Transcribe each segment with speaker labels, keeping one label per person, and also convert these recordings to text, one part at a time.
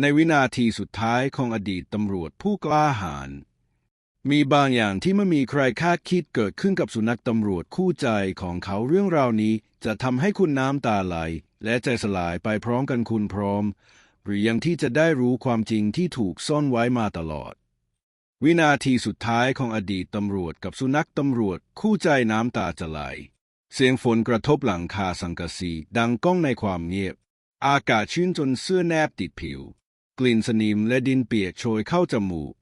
Speaker 1: ในวินาทีสุดท้ายของอดีตตำรวจผู้กล้าหาญมีบางอย่างที่ไม่มีใครคาดคิดเกิดขึ้นกับสุนัขตำรวจคู่ใจของเขาเรื่องราวนี้ จะทำให้คุณน้ำตาไหล และใจสลายไปพร้อมกันคุณพร้อม หรือยังที่จะได้รู้ความจริงที่ถูกซ่อนไว้มาตลอด วินาทีสุดท้ายของอดีตตำรวจกับสุนัขตำรวจคู่ใจน้ำตาจะไหล เสียงฝนกระทบหลังคาสังกะสีดังก้องในความเงียบ อากาศชื้นจนเสื้อแนบติดผิว กลิ่นสนิมและดินเปียกโชยเข้าจมูก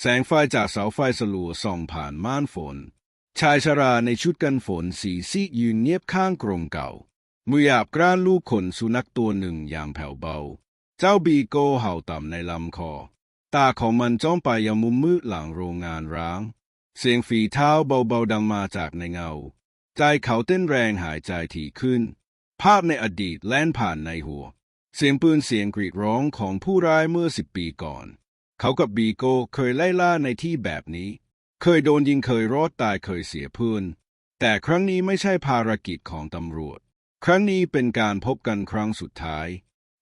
Speaker 1: แสงไฟจากเสาไฟสลัวส่องผ่านม่านฝน ชายชราในชุดกันฝนสีซีดยืนเงียบข้างกรงเก่า มือหยาบกร้านลูกขนสุนัขตัวหนึ่งอย่างแผ่วเบา เจ้าบีโก้เห่าต่ำในลำคอ ตาของมันจ้องไปยังมุมมืดหลังโรงงานร้าง เสียงฝีเท้าเบาๆดังมาจากในเงา ใจเขาเต้นแรงหายใจถี่ขึ้น ภาพในอดีตแล่นผ่านในหัว เสียงปืนเสียงกรีดร้องของผู้ร้ายเมื่อสิบปีก่อน เขากับบีโก้เคยไล่ล่าในที่แบบนี้ เคยโดนยิงเคยรอดตายเคยเสียเพื่อน แต่ครั้งนี้ไม่ใช่ภารกิจของตำรวจ ครั้งนี้เป็นการพบกันครั้งสุดท้าย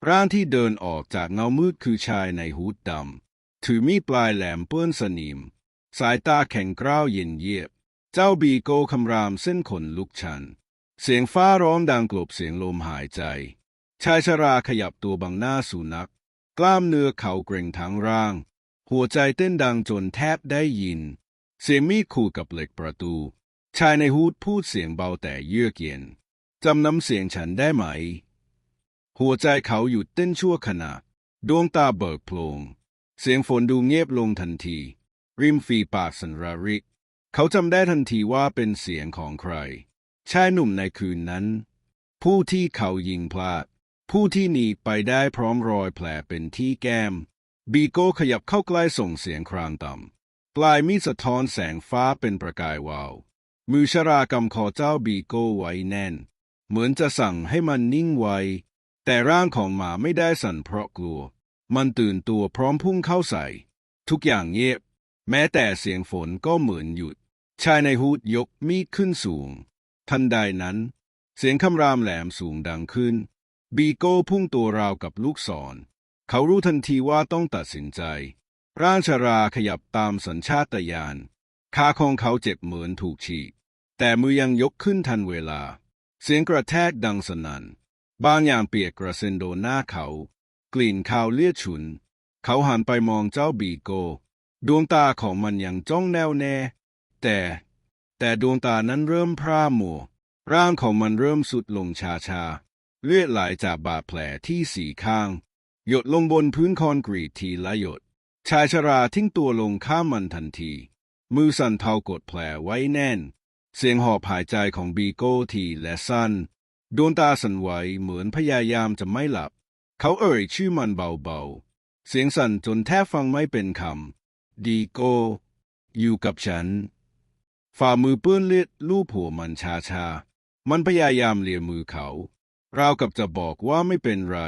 Speaker 1: ร่างที่เดินออกจากเงามืดคือชายในฮูดดำถือมีดปลายแหลมเปื้อนสนิม สายตาแข็งกร้าวเย็นเยียบ เจ้าบีโก้คำรามเส้นขนลุกชัน เสียงฟ้าร้องดังกลบเสียงลมหายใจ ชายชราขยับตัวบังหน้าสุนัข กล้ามเนื้อเข่าเกร็งทั้งร่าง หัวใจเต้นดังจนแทบได้ยิน เสียงมีดขู่กับเหล็กประตู ชายในฮูดพูดเสียงเบาแต่เยือกเย็นจำน้ำเสียงฉันได้ไหม หัวใจเขาหยุดเต้นชั่วขณะ ดวงตาเบิกโพลง เสียงฝนดูเงียบลงทันที ริมฝีปากสันราริก เขาจำได้ทันทีว่าเป็นเสียงของใคร ชายหนุ่มในคืนนั้น ผู้ที่เขายิงพลาด ผู้ที่หนีไปได้พร้อมรอยแผลเป็นที่แก้ม บีโก้ขยับเข้าใกล้ส่งเสียงครางต่ำปลายมีดสะท้อนแสงฟ้าเป็นประกายวาว มือชรากำคอเจ้าบีโก้ไว้แน่น เหมือนจะสั่งให้มันนิ่งไว้แต่ร่างของหมาไม่ได้สั่นเพราะกลัว มันตื่นตัวพร้อมพุ่งเข้าใส่ ทุกอย่างเงียบ แม้แต่เสียงฝนก็เหมือนหยุด ชายในฮูดยกมีดขึ้นสูง ทันใดนั้น เสียงคำรามแหลมสูงดังขึ้น บีโก้พุ่งตัวราวกับลูกศร เขารู้ทันทีว่าต้องตัดสินใจ ร่างชราขยับตามสัญชาตญาณขาของเขาเจ็บเหมือนถูกฉีก แต่มือยังยกขึ้นทันเวลา เสียงกระแทกดังสนั่น บางอย่างเปียกกระเซ็นโดนหน้าเขา กลิ่นคาวเลือดฉุน เขาหันไปมองเจ้าบีโก้ดวงตาของมันยังจ้องแน่วแน่ แต่ แต่ดวงตานั้นเริ่มพร่ามัวร่างของมันเริ่มสุดลงชาชา เลือดไหลจากบาดแผลที่สีข้าง หยดลงบนพื้นคอนกรีตทีละหยด ชายชราทิ้งตัวลงข้ามมันทันที มือสั่นเทากดแผลไว้แน่น เสียงหอบหายใจของบีโก้ทีและสั้น ดวงตาสั่นไหวเหมือนพยายามจะไม่หลับ เขาเอ่ยชื่อมันเบาๆ เสียงสั่นจนแทบฟังไม่เป็นคำดีโก้อยู่กับฉัน ฝ่ามือเปื้อนเลือดลูบหัวมันชาชาๆมันพยายามเลียมือเขา ราวกับจะบอกว่าไม่เป็นไร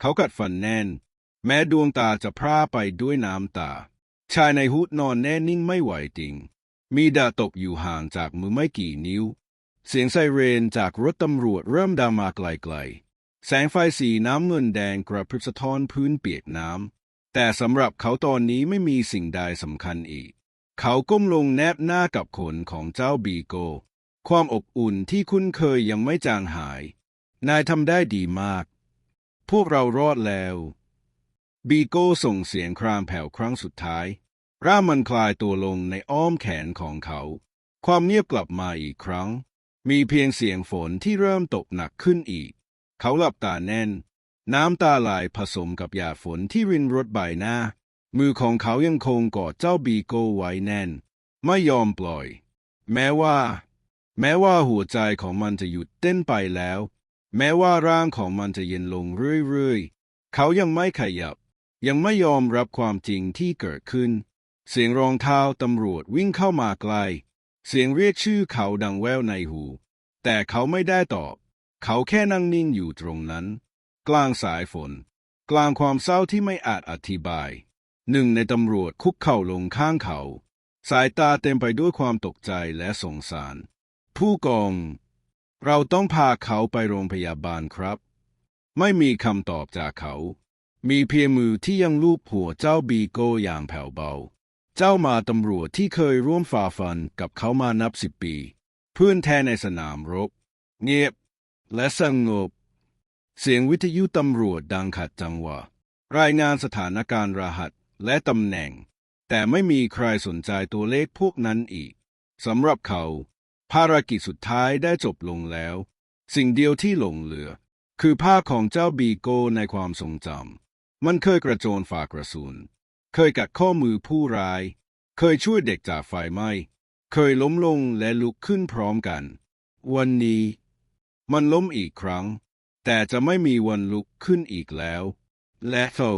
Speaker 1: เขากัดฟันแน่น แม้ดวงตาจะพร่าไปด้วยน้ำตา ชายในฮูดนอนแน่นิ่งไม่ไหวจริง มีดาตกอยู่ห่างจากมือไม่กี่นิ้ว เสียงไซเรนจากรถตำรวจเริ่มดังมาไกลๆ แสงไฟสีน้ำเงินแดงกระพริบสะท้อนพื้นเปียกน้ำ แต่สำหรับเขาตอนนี้ไม่มีสิ่งใดสำคัญอีก เขาก้มลงแนบหน้ากับขนของเจ้าบีโก ความอบอุ่นที่คุ้นเคยยังไม่จางหาย นายทำได้ดีมาก พวกเรารอดแล้ว บีโก้ส่งเสียงครามแผ่วครั้งสุดท้าย ร่างมันคลายตัวลงในอ้อมแขนของเขา ความเงียบกลับมาอีกครั้ง มีเพียงเสียงฝนที่เริ่มตกหนักขึ้นอีก เขาหลับตาแน่น น้ำตาไหลผสมกับหยาดฝนที่รินรดใบหน้า มือของเขายังคงกอดเจ้าบีโก้ไว้แน่น ไม่ยอมปล่อย แม้ว่า แม้ว่าหัวใจของมันจะหยุดเต้นไปแล้ว แม้ว่าร่างของมันจะเย็นลงเรื่อยๆ เขายังไม่ขยับ ยังไม่ยอมรับความจริงที่เกิดขึ้น เสียงรองเท้าตำรวจวิ่งเข้ามาใกล เสียงเรียกชื่อเขาดังแว่วในหู แต่เขาไม่ได้ตอบ เขาแค่นั่งนิ่งอยู่ตรงนั้น กลางสายฝน กลางความเศร้าที่ไม่อาจอธิบาย หนึ่งในตำรวจคุกเข่าลงข้างเขา สายตาเต็มไปด้วยความตกใจและสงสาร ผู้กอง เราต้องพาเขาไปโรงพยาบาลครับ ไม่มีคำตอบจากเขา มีเพียงมือที่ยังลูบหัวเจ้าบีโก้อย่างแผ่วเบา เจ้ามาตำรวจที่เคยร่วมฝ่าฟันกับเขามานับสิบปีเพื่อนแท้ในสนามรบ เงียบ และสงบ เสียงวิทยุตำรวจดังขัดจังหวะ รายงานสถานการณ์รหัสและตำแหน่ง แต่ไม่มีใครสนใจตัวเลขพวกนั้นอีกสำหรับเขา ภารกิจสุดท้ายได้จบลงแล้ว สิ่งเดียวที่หลงเหลือ คือภาพของเจ้าบีโก้ในความทรงจำมันเคยกระโจนฝากระสุน เคยกัดข้อมือผู้ร้าย เคยช่วยเด็กจากไฟไหม้ เคยล้มลงและลุกขึ้นพร้อมกัน วันนี้ มันล้มอีกครั้ง แต่จะไม่มีวันลุกขึ้นอีกแล้ว และเขา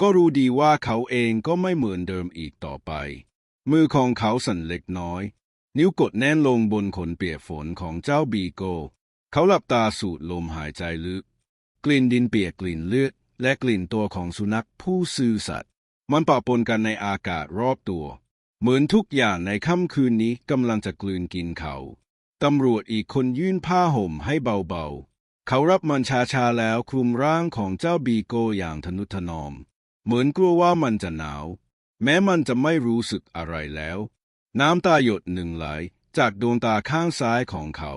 Speaker 1: ก็รู้ดีว่าเขาเองก็ไม่เหมือนเดิมอีกต่อไป มือของเขาสั่นเล็กน้อย นิ้วกดแน่นลงบนขนเปียกฝนของเจ้าบีโก เขาหลับตาสูดลมหายใจลึก กลิ่นดินเปียกกลิ่นเลือด และกลิ่นตัวของสุนัขผู้ซื่อสัตย์มันปะปนกันในอากาศรอบตัว เหมือนทุกอย่างในค่ำคืนนี้กำลังจะกลืนกินเขา ตำรวจอีกคนยื่นผ้าห่มให้เบาๆ เขารับมันชาๆแล้วคลุมร่างของเจ้าบีโกอย่างทนุถนอม เหมือนกลัวว่ามันจะหนาว แม้มันจะไม่รู้สึกอะไรแล้ว น้ำตาหยดหนึ่งไหลจากดวงตาข้างซ้ายของเขา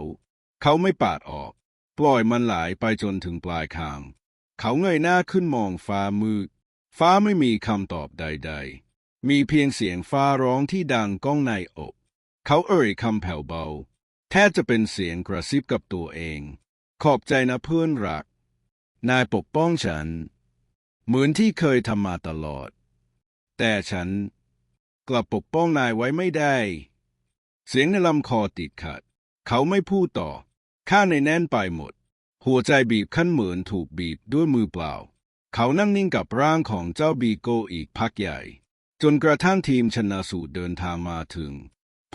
Speaker 1: เขาไม่ปาดออก ปล่อยมันไหลไปจนถึงปลายคาง เขาเงยหน้าขึ้นมองฟ้ามืด ฟ้าไม่มีคำตอบใด ๆ มีเพียงเสียงฟ้าร้องที่ดังก้องในอก เขาเอ่ยคำแผ่วเบา แทบจะเป็นเสียงกระซิบกับตัวเอง ขอบใจนะเพื่อนรัก นายปกป้องฉัน เหมือนที่เคยทำมาตลอด แต่ฉัน กลับปกป้องนายไว้ไม่ได้ เสียงในลำคอติดขัด เขาไม่พูดต่อ ข้าในแน่นไปหมด หัวใจบีบขั้นเหมือนถูกบีบด้วยมือเปล่า เขานั่งนิ่งกับร่างของเจ้าบีโกอีกพักใหญ่ จนกระทั่งทีมชนะสูตรเดินทางมาถึง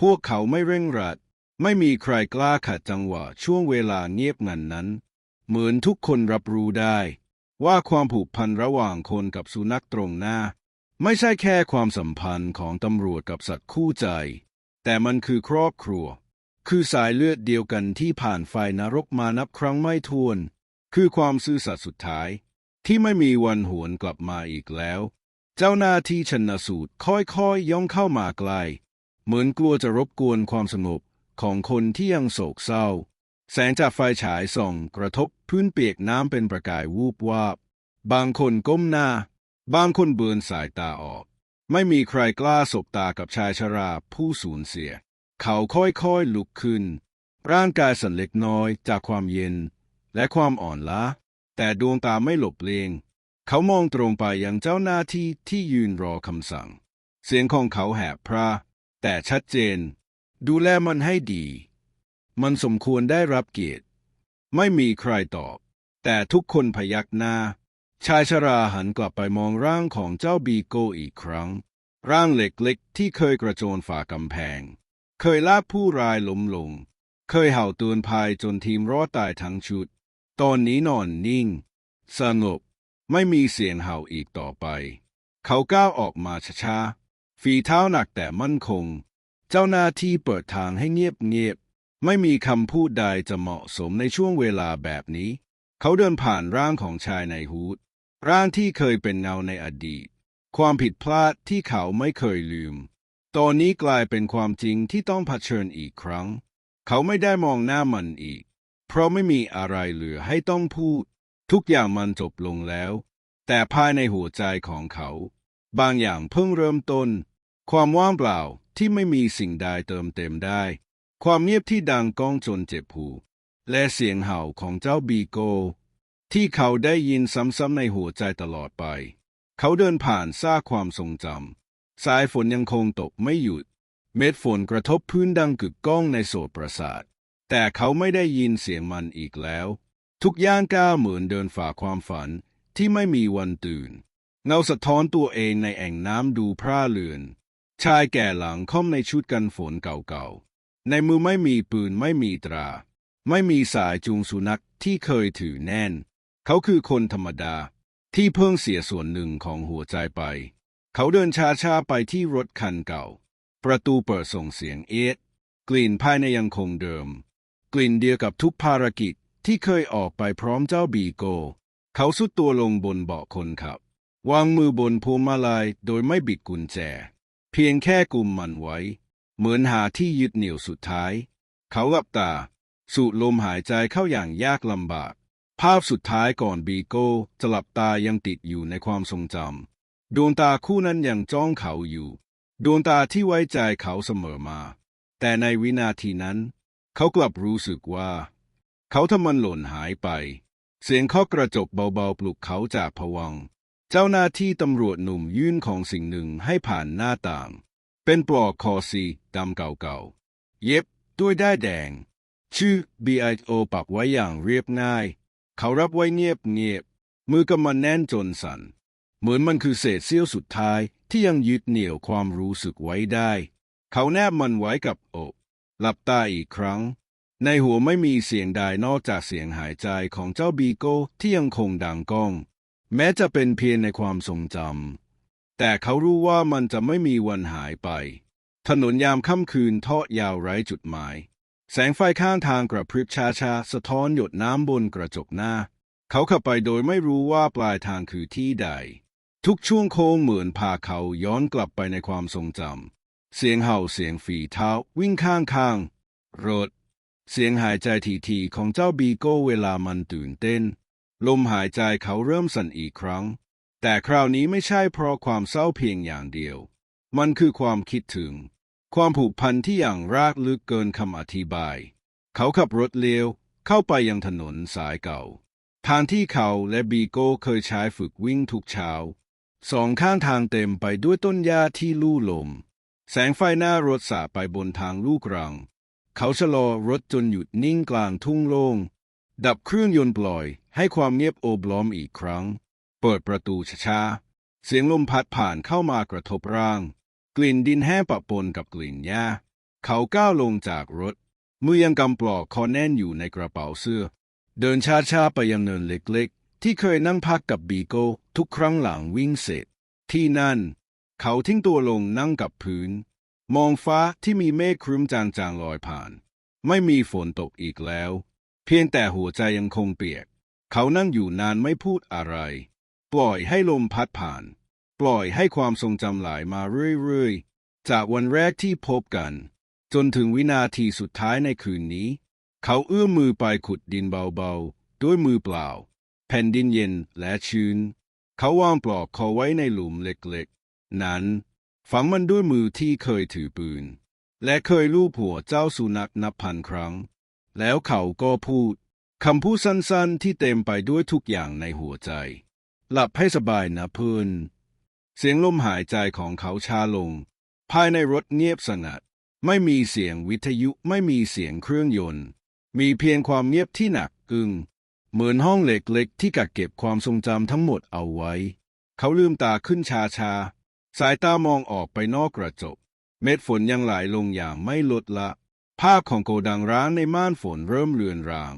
Speaker 1: พวกเขาไม่เร่งรัด ไม่มีใครกล้าขัดจังหวะช่วงเวลาเงียบงันนั้น เหมือนทุกคนรับรู้ได้ ว่าความผูกพันระหว่างคนกับสุนัขตรงหน้า ไม่ใช่แค่ความสัมพันธ์ของตำรวจกับสัตว์คู่ใจ แต่มันคือครอบครัว คือสายเลือดเดียวกันที่ผ่านไฟนรกมานับครั้งไม่ถ้วน คือความซื่อสัตย์สุดท้าย ที่ไม่มีวันหวนกลับมาอีกแล้ว เจ้าหน้าที่ชนสูตรค่อยๆย่องเข้ามาใกล้เหมือนกลัวจะรบกวนความสงบของคนที่ยังโศกเศร้า แสงจากไฟฉายส่องกระทบพื้นเปียกน้ำเป็นประกายวูบวาบ บางคนก้มหน้า บางคนเบือนสายตาออก ไม่มีใครกล้าสบตากับชายชราผู้สูญเสีย เขาค่อยๆลุกขึ้น ร่างกายสั่นเล็กน้อยจากความเย็นและความอ่อนล้า แต่ดวงตาไม่หลบเลียงเขามองตรงไปยังเจ้าหน้าที่ที่ยืนรอคำสั่ง เสียงของเขาแหบพร่าแต่ชัดเจน ดูแลมันให้ดี มันสมควรได้รับเกียรติ ไม่มีใครตอบ แต่ทุกคนพยักหน้า ชายชราหันกลับไปมองร่างของเจ้าบีโกอีกครั้ง ร่างเล็กๆที่เคยกระโจนฝ่ากำแพง เคยลากผู้ร้ายล้มลง เคยเห่าเตือนภัยจนทีมรอดตายทั้งชุด ตอนนี้นอนนิ่ง สงบ ไม่มีเสียงเห่าอีกต่อไป เขาก้าวออกมาช้าๆฝีเท้าหนักแต่มั่นคง เจ้าหน้าที่เปิดทางให้เงียบๆไม่มีคำพูดใดจะเหมาะสมในช่วงเวลาแบบนี้ เขาเดินผ่านร่างของชายในฮูด ร่างที่เคยเป็นเงาในอดีต ความผิดพลาดที่เขาไม่เคยลืม ตอนนี้กลายเป็นความจริงที่ต้องเผชิญอีกครั้ง เขาไม่ได้มองหน้ามันอีก เพราะไม่มีอะไรเหลือให้ต้องพูด ทุกอย่างมันจบลงแล้ว แต่ภายในหัวใจของเขา บางอย่างเพิ่งเริ่มต้น ความว่างเปล่าที่ไม่มีสิ่งใดเติมเต็มได้ ความเงียบที่ดังก้องจนเจ็บหูและเสียงเห่าของเจ้าบีโก ที่เขาได้ยินซ้ำๆในหัวใจตลอดไป เขาเดินผ่านซากความทรงจำสายฝนยังคงตกไม่หยุด เม็ดฝนกระทบพื้นดังกึกก้องในโสตประสาท แต่เขาไม่ได้ยินเสียงมันอีกแล้ว ทุกย่างก้าวเหมือนเดินฝ่าความฝันที่ไม่มีวันตื่น เงาสะท้อนตัวเองในแอ่งน้ำดูพร่าเลือน ชายแก่หลังค่อมในชุดกันฝนเก่าๆ ในมือไม่มีปืนไม่มีตรา ไม่มีสายจูงสุนัขที่เคยถือแน่น เขาคือคนธรรมดาที่เพิ่งเสียส่วนหนึ่งของหัวใจไป เขาเดินช้าๆไปที่รถคันเก่า ประตูเปิดส่งเสียงเอดกลิ่นภายในยังคงเดิม กลิ่นเดียวกับทุกภารกิจที่เคยออกไปพร้อมเจ้าบีโก เขาสุดตัวลงบนเบาะคนขับ วางมือบนพวงมาลัยโดยไม่บิดกุญแจ เพียงแค่กุมมันไว้ เหมือนหาที่ยึดเหนี่ยวสุดท้าย เขาหลับตา สูดลมหายใจเข้าอย่างยากลำบาก ภาพสุดท้ายก่อนบีโก้จะหลับตายังติดอยู่ในความทรงจำดวงตาคู่นั้นยังจ้องเขาอยู่ ดวงตาที่ไว้ใจเขาเสมอมา แต่ในวินาทีนั้น เขากลับรู้สึกว่า เขาทำมันหล่นหายไป เสียงเคาะกระจกเบาๆปลุกเขาจากผวัง เจ้าหน้าที่ตำรวจหนุ่มยื่นของสิ่งหนึ่งให้ผ่านหน้าต่าง เป็นปลอกคอซีดำเก่าๆเย็บด้วยด้ายแดง ชื่อ B.I.O. ปักไว้อย่างเรียบง่าย เขารับไว้เงียบเงียบ มือกำมันแน่นจนสัน่น เหมือนมันคือเศษเสี้ยวสุดท้ายที่ยังยึดเหนี่ยวความรู้สึกไว้ได้ เขาแนบมันไว้กับอกหลับตาอีกครั้ง ในหัวไม่มีเสียงใดนอกจากเสียงหายใจของเจ้าบีโก้ที่ยังคงดังก้อง แม้จะเป็นเพียงในความทรงจำแต่เขารู้ว่ามันจะไม่มีวันหายไป ถนนยามค่ำคืนทอดยาวไร้จุดหมาย แสงไฟข้างทางกระพริบชาชาๆ สะท้อนหยดน้ำบนกระจกหน้า เขาขับไปโดยไม่รู้ว่าปลายทางคือที่ใด ทุกช่วงโค้งเหมือนพาเขาย้อนกลับไปในความทรงจำ เสียงเห่าเสียงฝีเท้าวิ่งข้างข้างๆรถ เสียงหายใจทีๆของเจ้าบีโก้เวลามันตื่นเต้น ลมหายใจเขาเริ่มสั่นอีกครั้ง แต่คราวนี้ไม่ใช่เพราะความเศร้าเพียงอย่างเดียว มันคือความคิดถึง ความผูกพันที่อย่างรากลึกเกินคำอธิบาย เขาขับรถเลี้ยวเข้าไปยังถนนสายเก่าทางที่เขาและบีโก้เคยใช้ฝึกวิ่งทุกเช้า สองข้างทางเต็มไปด้วยต้นหญ้าที่ลู่ลม แสงไฟหน้ารถสาไปบนทางลูกรัง เขาชะลอรถจนหยุดนิ่งกลางทุ่งโล่ง ดับเครื่องยนต์ปล่อย ให้ความเงียบโอบล้อมอีกครั้ง เปิดประตูช้าๆเสียงลมพัดผ่านเข้ามากระทบร่าง กลิ่นดินแห้งปะปนกับกลิ่นหญ้า เขาก้าวลงจากรถ มือยังกำปลอกคอแน่นอยู่ในกระเป๋าเสื้อ เดินช้าๆไปยังเนินเล็กๆ ที่เคยนั่งพักกับบีโก้ทุกครั้งหลังวิ่งเสร็จ ที่นั่น เขาทิ้งตัวลงนั่งกับพื้น มองฟ้าที่มีเมฆครึ้มจางๆลอยผ่าน ไม่มีฝนตกอีกแล้ว เพียงแต่หัวใจยังคงเปียก เขานั่งอยู่นานไม่พูดอะไร ปล่อยให้ลมพัดผ่าน ปล่อยให้ความทรงจำไหลมาเรื่อยๆ จากวันแรกที่พบกัน จนถึงวินาทีสุดท้ายในคืนนี้ เขาเอื้อมมือไปขุดดินเบาๆ ด้วยมือเปล่า แผ่นดินเย็นและชื้น เขาวางปลอกคอไว้ในหลุมเล็กๆ นั้น ฝังมันด้วยมือที่เคยถือปืน และเคยลูบหัวเจ้าสุนัขนับพันครั้ง แล้วเขาก็พูดคำพูดสั้นๆที่เต็มไปด้วยทุกอย่างในหัวใจ หลับให้สบายนะเพื่อน เสียงลมหายใจของเขาชาลง ภายในรถเงียบสงัด ไม่มีเสียงวิทยุไม่มีเสียงเครื่องยนต์ มีเพียงความเงียบที่หนักอึ้งเหมือนห้องเล็กๆที่กักเก็บความทรงจำทั้งหมดเอาไว้ เขาลืมตาขึ้นชาๆสายตามองออกไปนอกกระจก เม็ดฝนยังไหลลงอย่างไม่ลดละ ภาพของโกดังร้างในม่านฝนเริ่มเลือนราง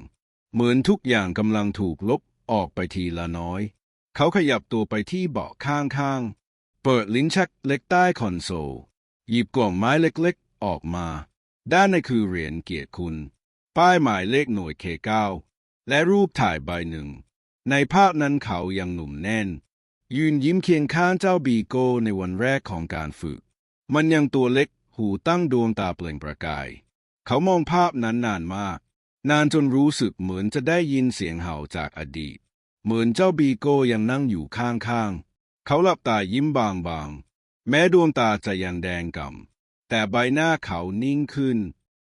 Speaker 1: เหมือนทุกอย่างกำลังถูกลบออกไปทีละน้อย เขาขยับตัวไปที่เบาะข้างๆ เปิดลิ้นชักเล็กใต้คอนโซล หยิบกล่องไม้เล็กๆ ออกมา ด้านในคือเหรียญเกียรติคุณ ป้ายหมายเลขหน่วยเคเก้าและรูปถ่ายใบหนึ่ง ในภาพนั้นเขายังหนุ่มแน่น ยืนยิ้มเคียงข้างเจ้าบีโก้ในวันแรกของการฝึก มันยังตัวเล็ก หูตั้งดวงตาเปล่งประกาย เขามองภาพนั้นนานมาก นานจนรู้สึกเหมือนจะได้ยินเสียงเห่าจากอดีต เหมือนเจ้าบีโก้ยังนั่งอยู่ข้างๆ เขาหลับตายิ้มบางๆ แม้ดวงตาจะยังแดงก่ำแต่ใบหน้าเขานิ่งขึ้น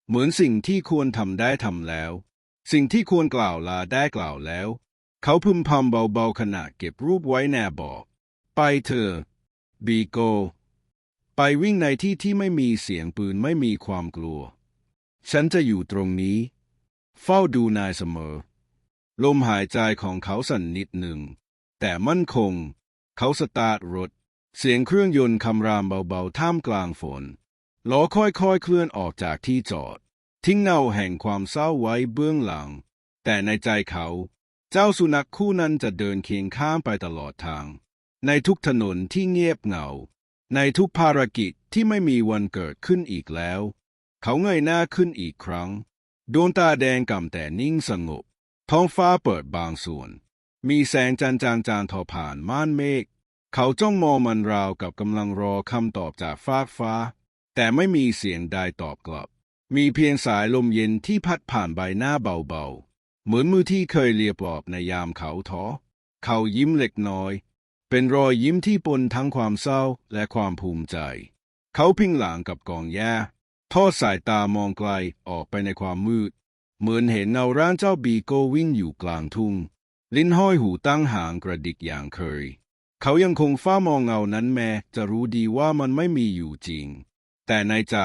Speaker 1: เหมือนสิ่งที่ควรทำได้ทำแล้ว สิ่งที่ควรกล่าวลาได้กล่าวแล้ว เขาพึมพำเบาๆขณะเก็บรูปไว้แนบบอก ไปเถอะบีโก ไปวิ่งในที่ที่ไม่มีเสียงปืนไม่มีความกลัว ฉันจะอยู่ตรงนี้ เฝ้าดูนายเสมอ ลมหายใจของเขาสั่นนิดหนึ่ง แต่มั่นคง เขาสตาร์ทรถ เสียงเครื่องยนต์คำรามเบาๆ ท่ามกลางฝน ล้อค่อยๆ เคลื่อนออกจากที่จอด ทิ้งเงาแห่งความเศร้าไว้เบื้องหลัง แต่ในใจเขา เจ้าสุนัขคู่นั้นจะเดินเคียงข้างไปตลอดทาง ในทุกถนนที่เงียบเหงา ในทุกภารกิจที่ไม่มีวันเกิดขึ้นอีกแล้ว เขาเงยหน้าขึ้นอีกครั้ง ดวงตาแดงก่ำแต่นิ่งสงบ ท้องฟ้าเปิดบางส่วน มีแสงจันจางจางๆทอผ่านม่านเมฆ เขาจ้องมองมันราวกับกำลังรอคำตอบจากฟากฟ้า แต่ไม่มีเสียงใดตอบกลับ มีเพียงสายลมเย็นที่พัดผ่านใบหน้าเบาๆ เหมือนมือที่เคยเลียปลอบในยามเขาท้อ เขายิ้มเล็กน้อย เป็นรอยยิ้มที่ปนทั้งความเศร้าและความภูมิใจ เขาพิงหลังกับกองหญ้าทอดสายตามองไกลออกไปในความมืด เหมือนเห็นเงาร่างเจ้าบีโกวิ่งอยู่กลางทุ่ง ลิ้นห้อยหูตั้งหางกระดิกอย่างเคย เขายังคงเฝ้ามองเงานั้นแม้จะรู้ดีว่ามันไม่มีอยู่จริง แต่ในใจ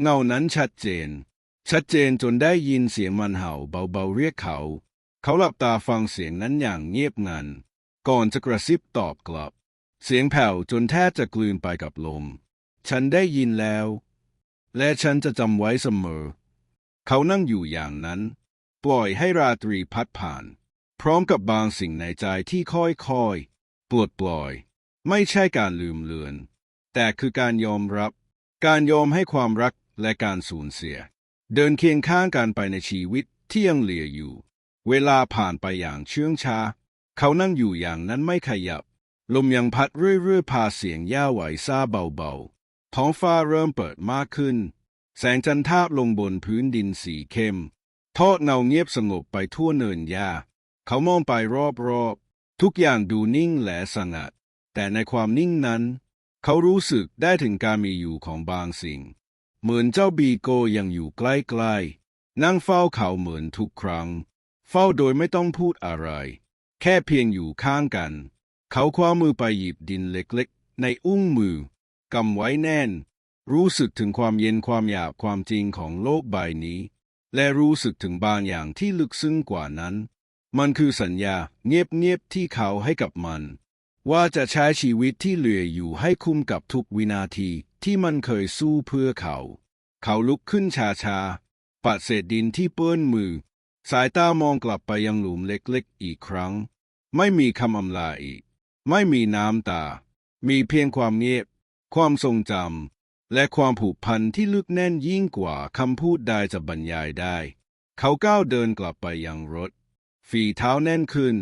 Speaker 1: เงานั้นชัดเจน ชัดเจนจนได้ยินเสียงมันเห่าเบาๆเรียกเขา เขาหลับตาฟังเสียงนั้นอย่างเงียบงัน ก่อนจะกระซิบตอบกลับ เสียงแผ่วจนแทบจะกลืนไปกับลม ฉันได้ยินแล้ว และฉันจะจำไว้เสมอ เขานั่งอยู่อย่างนั้น ปล่อยให้ราตรีพัดผ่าน พร้อมกับบางสิ่งในใจที่ค่อยๆ ปลดปล่อย ไม่ใช่การลืมเลือน แต่คือการยอมรับ การยอมให้ความรักและการสูญเสีย เดินเคียงข้างกันไปในชีวิตที่ยังเหลืออยู่ เวลาผ่านไปอย่างเชื่องช้า เขานั่งอยู่อย่างนั้นไม่ขยับ ลมยังพัดเรื่อยๆ พาเสียงย่าไหวซาเบาๆ ท้องฟ้าเริ่มเปิดมากขึ้น แสงจันทราบลงบนพื้นดินสีเข้ม ทอดเงาเงียบสงบไปทั่วเนินหญ้า เขามองไปรอบๆ ทุกอย่างดูนิ่งและสงัด แต่ในความนิ่งนั้น เขารู้สึกได้ถึงการมีอยู่ของบางสิ่ง เหมือนเจ้าบีโกยังอยู่ใกล้ๆ นั่งเฝ้าเขาเหมือนทุกครั้ง เฝ้าโดยไม่ต้องพูดอะไร แค่เพียงอยู่ข้างกัน เขาคว้ามือไปหยิบดินเล็กๆ ในอุ้งมือกำไว้แน่น รู้สึกถึงความเย็นความหยาบความจริงของโลกใบนี้ และรู้สึกถึงบางอย่างที่ลึกซึ้งกว่านั้น มันคือสัญญาเงียบๆที่เขาให้กับมัน ว่าจะใช้ชีวิตที่เหลืออยู่ให้คุ้มกับทุกวินาทีที่มันเคยสู้เพื่อเขา เขาลุกขึ้นช้าๆปัดเศษดินที่เปื้อนมือ สายตามองกลับไปยังหลุมเล็กๆอีกครั้ง ไม่มีคำอำลาอีก ไม่มีน้ำตา มีเพียงความเงียบ ความทรงจำและความผูกพันที่ลึกแน่นยิ่งกว่าคำพูดใดจะบรรยายได้ เขาก้าวเดินกลับไปยังรถ ฝีเท้าแน่นขึ้น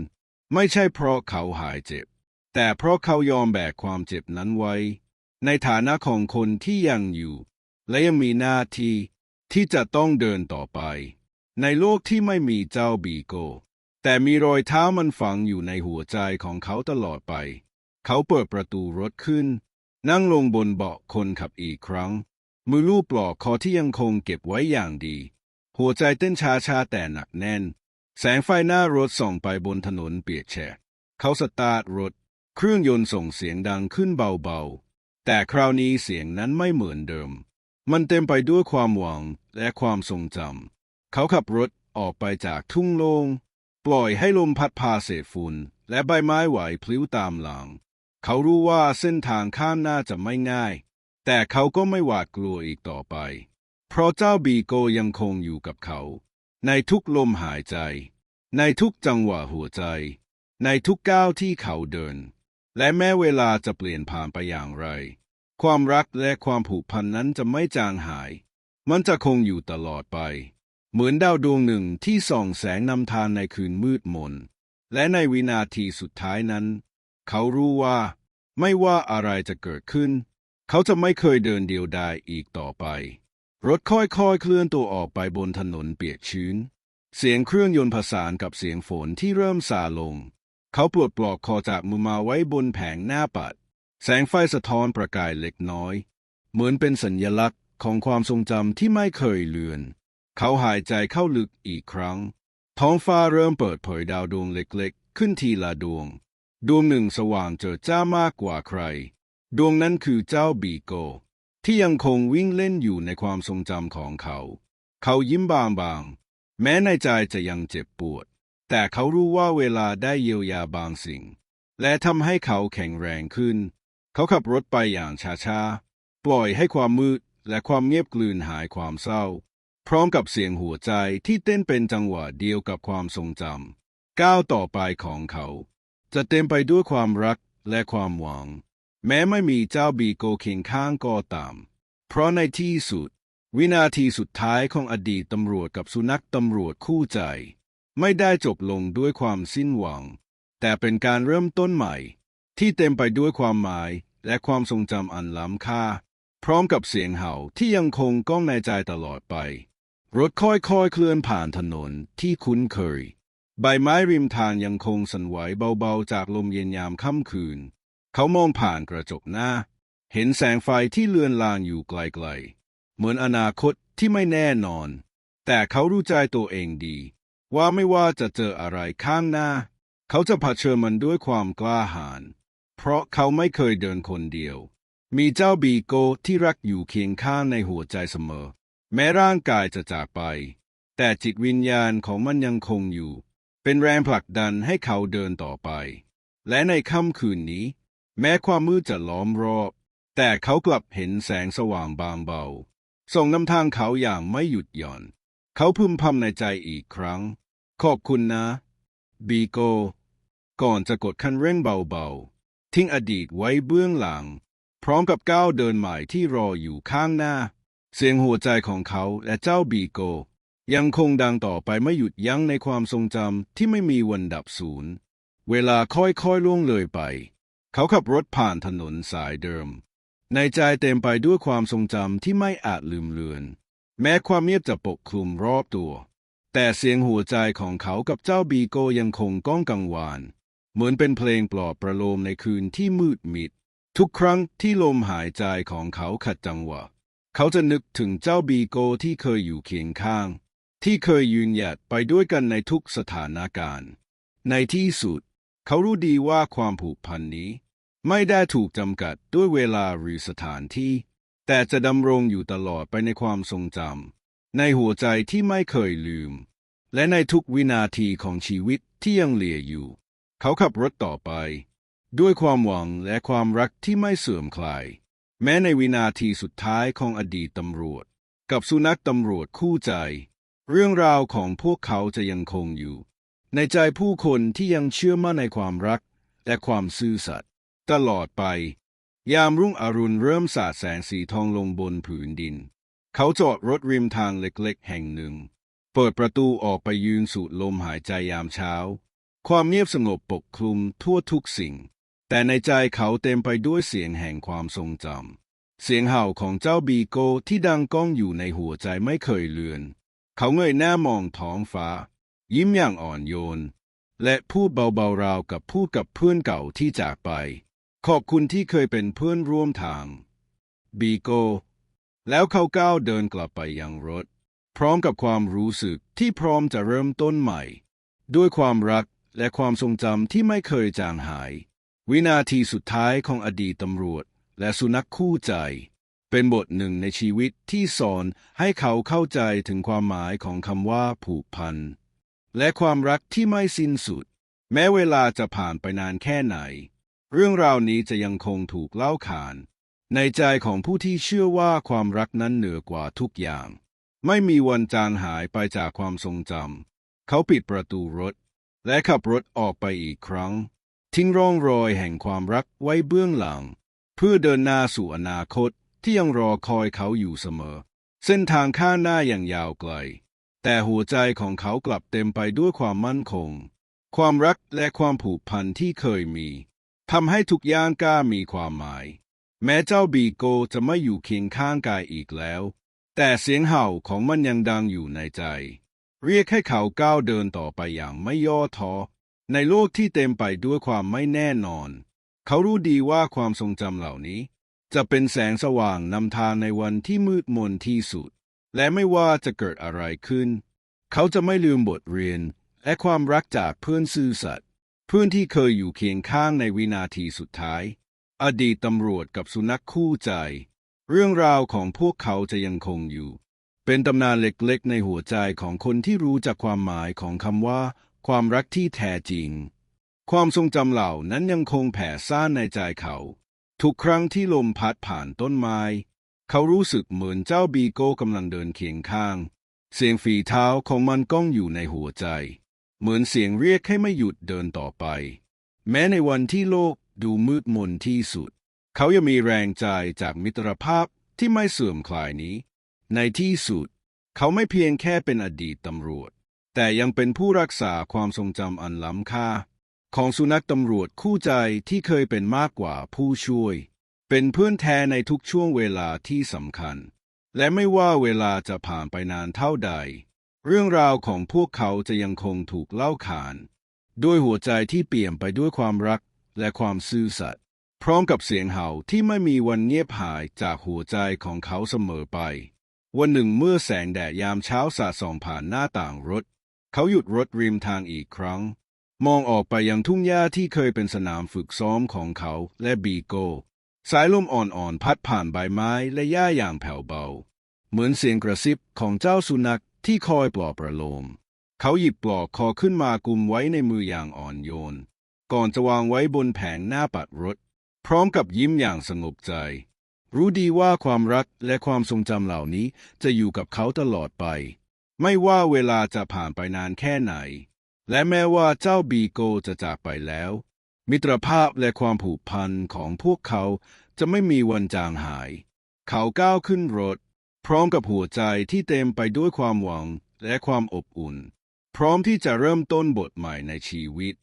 Speaker 1: ไม่ใช่เพราะเขาหายเจ็บ แต่เพราะเขายอมแบกความเจ็บนั้นไว้ ในฐานะของคนที่ยังอยู่ และยังมีหน้าที่ที่จะต้องเดินต่อไป ในโลกที่ไม่มีเจ้าบีโก แต่มีรอยเท้ามันฝังอยู่ในหัวใจของเขาตลอดไป เขาเปิดประตูรถขึ้น นั่งลงบนเบาะคนขับอีกครั้ง มือลูบปลอกคอที่ยังคงเก็บไว้อย่างดี หัวใจเต้นช้าๆแต่หนักแน่น แสงไฟหน้ารถส่องไปบนถนนเปียกแฉะเขาสตาร์ทรถ เครื่องยนต์ส่งเสียงดังขึ้นเบาๆ แต่คราวนี้เสียงนั้นไม่เหมือนเดิม มันเต็มไปด้วยความหวังและความทรงจำ เขาขับรถออกไปจากทุ่งโลง่งปล่อยให้ลมพัดพาเศษฝุ่นและใบไม้ไหวพลิ้วตามหลัง เขารู้ว่าเส้นทางข้ามหน้าจะไม่ง่าย แต่เขาก็ไม่หวาดกลัวอีกต่อไป เพราะเจ้าบีโกยังคงอยู่กับเขา ในทุกลมหายใจ ในทุกจังหวะหัวใจ ในทุกก้าวที่เขาเดิน และแม้เวลาจะเปลี่ยนผ่านไปอย่างไร ความรักและความผูกพันนั้นจะไม่จางหาย มันจะคงอยู่ตลอดไป เหมือนดาวดวงหนึ่งที่ส่องแสงนำทางในคืนมืดมน และในวินาทีสุดท้ายนั้น เขารู้ว่า ไม่ว่าอะไรจะเกิดขึ้น เขาจะไม่เคยเดินเดียวดายอีกต่อไป รถค่อยๆ เคลื่อนตัวออกไปบนถนนเปียกชื้น เสียงเครื่องยนต์ผสานกับเสียงฝนที่เริ่มซาลง เขาปลดปลอกคอจากมือมาไว้บนแผงหน้าปัด แสงไฟสะท้อนประกายเล็กน้อย เหมือนเป็นสัญญลักษณ์ของความทรงจำที่ไม่เคยเลือน เขาหายใจเข้าลึกอีกครั้ง ท้องฟ้าเริ่มเปิดเผยดาวดวงเล็กๆ ขึ้นทีละดวง ดวงหนึ่งสว่างเจิดจ้ามากกว่าใคร ดวงนั้นคือเจ้าบีโก ที่ยังคงวิ่งเล่นอยู่ในความทรงจำของเขา เขายิ้มบางๆ แม้ในใจจะยังเจ็บปวด แต่เขารู้ว่าเวลาได้เยียวยาบางสิ่ง และทำให้เขาแข็งแรงขึ้น เขาขับรถไปอย่างช้าๆ ปล่อยให้ความมืดและความเงียบกลืนหายความเศร้า พร้อมกับเสียงหัวใจที่เต้นเป็นจังหวะเดียวกับความทรงจำก้าวต่อไปของเขา จะเต็มไปด้วยความรักและความหวัง แม้ไม่มีเจ้าบีโกเคียงข้างก็ตาม เพราะในที่สุด วินาทีสุดท้ายของอดีตตำรวจกับสุนัขตำรวจคู่ใจ ไม่ได้จบลงด้วยความสิ้นหวัง แต่เป็นการเริ่มต้นใหม่ ที่เต็มไปด้วยความหมายและความทรงจำอันล้ำค่า พร้อมกับเสียงเห่าที่ยังคงก้องในใจตลอดไป รถค่อยๆเคลื่อนผ่านถนนที่คุ้นเคย ใบไม้ริมทางยังคงสั่นไหวเบาๆจากลมเย็นยามค่ำคืน เขามองผ่านกระจกหน้า เห็นแสงไฟที่เลือนลางอยู่ไกลๆ เหมือนอนาคตที่ไม่แน่นอน แต่เขารู้ใจตัวเองดี ว่าไม่ว่าจะเจออะไรข้างหน้า เขาจะเผชิญมันด้วยความกล้าหาญเพราะเขาไม่เคยเดินคนเดียว มีเจ้าบีโกที่รักอยู่เคียงข้างในหัวใจเสมอ แม้ร่างกายจะจากไป แต่จิตวิญญาณของมันยังคงอยู่ เป็นแรงผลักดันให้เขาเดินต่อไป และในค่ำคืนนี้ แม้ความมืดจะล้อมรอบ แต่เขากลับเห็นแสงสว่างบางเบา ส่งนำทางเขาอย่างไม่หยุดหย่อน เขาพึมพำในใจอีกครั้ง ขอบคุณนะ บีโก ก่อนจะกดคันเร่งเบาๆ ทิ้งอดีตไว้เบื้องหลัง พร้อมกับก้าวเดินใหม่ที่รออยู่ข้างหน้า เสียงหัวใจของเขาและเจ้าบีโก ยังคงดังต่อไปไม่หยุดยั้งในความทรงจำที่ไม่มีวันดับสูญเวลาค่อยๆล่วงเลยไป เขาขับรถผ่านถนนสายเดิม ในใจเต็มไปด้วยความทรงจำที่ไม่อาจลืมเลือน แม้ความเงียบจะปกคลุมรอบตัว แต่เสียงหัวใจของเขากับเจ้าบีโกยังคงก้องกังวาน เหมือนเป็นเพลงปลอบประโลมในคืนที่มืดมิด ทุกครั้งที่ลมหายใจของเขาขัดจังหวะ เขาจะนึกถึงเจ้าบีโกที่เคยอยู่เคียงข้าง ที่เคยยืนหยัดไปด้วยกันในทุกสถานการณ์ ในที่สุด เขารู้ดีว่าความผูกพันนี้ ไม่ได้ถูกจำกัดด้วยเวลาหรือสถานที่ แต่จะดำรงอยู่ตลอดไปในความทรงจำในหัวใจที่ไม่เคยลืม และในทุกวินาทีของชีวิตที่ยังเหลืออยู่ เขาขับรถต่อไป ด้วยความหวังและความรักที่ไม่เสื่อมคลาย แม้ในวินาทีสุดท้ายของอดีตตำรวจ กับสุนัขตำรวจคู่ใจ เรื่องราวของพวกเขาจะยังคงอยู่ ในใจผู้คนที่ยังเชื่อมั่นในความรักและความซื่อสัตย์ตลอดไป ยามรุ่งอรุณเริ่มสาดแสงสีทองลงบนผืนดิน เขาจอดรถริมทางเล็กๆ แห่งหนึ่ง เปิดประตูออกไปยืนสูดลมหายใจยามเช้า ความเงียบสงบปกคลุมทั่วทุกสิ่ง แต่ในใจเขาเต็มไปด้วยเสียงแห่งความทรงจำเสียงเห่าของเจ้าบีโกที่ดังก้องอยู่ในหัวใจไม่เคยเลือน เขาเงยหน้ามองท้องฟ้า ยิ้มอย่างอ่อนโยน และพูดเบาๆราวกับพูดกับเพื่อนเก่าที่จากไป ขอบคุณที่เคยเป็นเพื่อนร่วมทาง บีโก แล้วเขาก้าวเดินกลับไปยังรถ พร้อมกับความรู้สึกที่พร้อมจะเริ่มต้นใหม่ ด้วยความรักและความทรงจำที่ไม่เคยจางหาย วินาทีสุดท้ายของอดีตตำรวจ และสุนัขคู่ใจ เป็นบทหนึ่งในชีวิตที่สอนให้เขาเข้าใจถึงความหมายของคำว่าผูกพัน และความรักที่ไม่สิ้นสุด แม้เวลาจะผ่านไปนานแค่ไหน เรื่องราวนี้จะยังคงถูกเล่าขาน ในใจของผู้ที่เชื่อว่าความรักนั้นเหนือกว่าทุกอย่าง ไม่มีวันจางหายไปจากความทรงจำเขาปิดประตูรถ และขับรถออกไปอีกครั้ง ทิ้งร่องรอยแห่งความรักไว้เบื้องหลัง เพื่อเดินหน้าสู่อนาคตที่ยังรอคอยเขาอยู่เสมอ เส้นทางข้างหน้าอย่างยาวไกล แต่หัวใจของเขากลับเต็มไปด้วยความมั่นคง ความรักและความผูกพันที่เคยมีทำให้ทุกย่างก้ามีความหมาย แม้เจ้าบีโกจะไม่อยู่เคียงข้างกายอีกแล้ว แต่เสียงเห่าของมันยังดังอยู่ในใจ เรียกให้เขาก้าวเดินต่อไปอย่างไม่ย่อท้อในโลกที่เต็มไปด้วยความไม่แน่นอน เขารู้ดีว่าความทรงจำเหล่านี้ จะเป็นแสงสว่างนำทางในวันที่มืดมนที่สุด และไม่ว่าจะเกิดอะไรขึ้น เขาจะไม่ลืมบทเรียน และความรักจากเพื่อนซื่อสัตย์เพื่อนที่เคยอยู่เคียงข้างในวินาทีสุดท้าย อดีตตำรวจกับสุนัขคู่ใจ เรื่องราวของพวกเขาจะยังคงอยู่ เป็นตำนานเล็กๆ ในหัวใจของคนที่รู้จักความหมายของคำว่า ความรักที่แท้จริง ความทรงจำเหล่านั้นยังคงแผ่ซ่านในใจเขา ทุกครั้งที่ลมพัดผ่านต้นไม้ เขารู้สึกเหมือนเจ้าบีโก้กำลังเดินเคียงข้าง เสียงฝีเท้าของมันก้องอยู่ในหัวใจ เหมือนเสียงเรียกให้ไม่หยุดเดินต่อไป แม้ในวันที่โลกดูมืดมนที่สุด เขายังมีแรงใจจากมิตรภาพที่ไม่เสื่อมคลายนี้ ในที่สุด เขาไม่เพียงแค่เป็นอดีตตำรวจ แต่ยังเป็นผู้รักษาความทรงจำอันล้ำค่า ของสุนัขตำรวจคู่ใจที่เคยเป็นมากกว่าผู้ช่วย เป็นเพื่อนแท้ในทุกช่วงเวลาที่สำคัญ และไม่ว่าเวลาจะผ่านไปนานเท่าใด เรื่องราวของพวกเขาจะยังคงถูกเล่าขาน ด้วยหัวใจที่เปี่ยมไปด้วยความรักและความซื่อสัตย์พร้อมกับเสียงเห่าที่ไม่มีวันเงียบหายจากหัวใจของเขาเสมอไป วันหนึ่งเมื่อแสงแดดยามเช้าสาดส่องผ่านหน้าต่างรถ เขาหยุดรถริมทางอีกครั้ง มองออกไปยังทุ่งหญ้าที่เคยเป็นสนามฝึกซ้อมของเขาและบีโก สายลมอ่อนๆพัดผ่านใบไม้และหญ้าอย่างแผ่วเบา เหมือนเสียงกระซิบของเจ้าสุนัขที่คอยปลอบประโลม เขาหยิบปลอกคอขึ้นมากุมไว้ในมืออย่างอ่อนโยน ก่อนจะวางไว้บนแผงหน้าปัดรถ พร้อมกับยิ้มอย่างสงบใจ รู้ดีว่าความรักและความทรงจำเหล่านี้จะอยู่กับเขาตลอดไป ไม่ว่าเวลาจะผ่านไปนานแค่ไหน และแม้ว่าเจ้าบีโกจะจากไปแล้ว มิตรภาพและความผูกพันของพวกเขาจะไม่มีวันจางหาย เขาก้าวขึ้นรถ พร้อมกับหัวใจที่เต็มไปด้วยความหวังและความอบอุ่น พร้อมที่จะเริ่มต้นบทใหม่ในชีวิต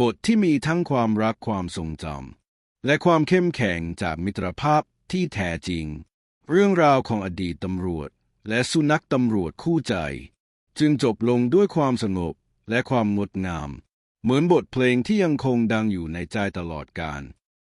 Speaker 1: บทที่มีทั้งความรักความทรงจำและความเข้มแข็งจากมิตรภาพที่แท้จริง เรื่องราวของอดีตตำรวจ และสุนัขตำรวจคู่ใจ จึงจบลงด้วยความสงบและความงดงาม เหมือนบทเพลงที่ยังคงดังอยู่ในใจตลอดกาล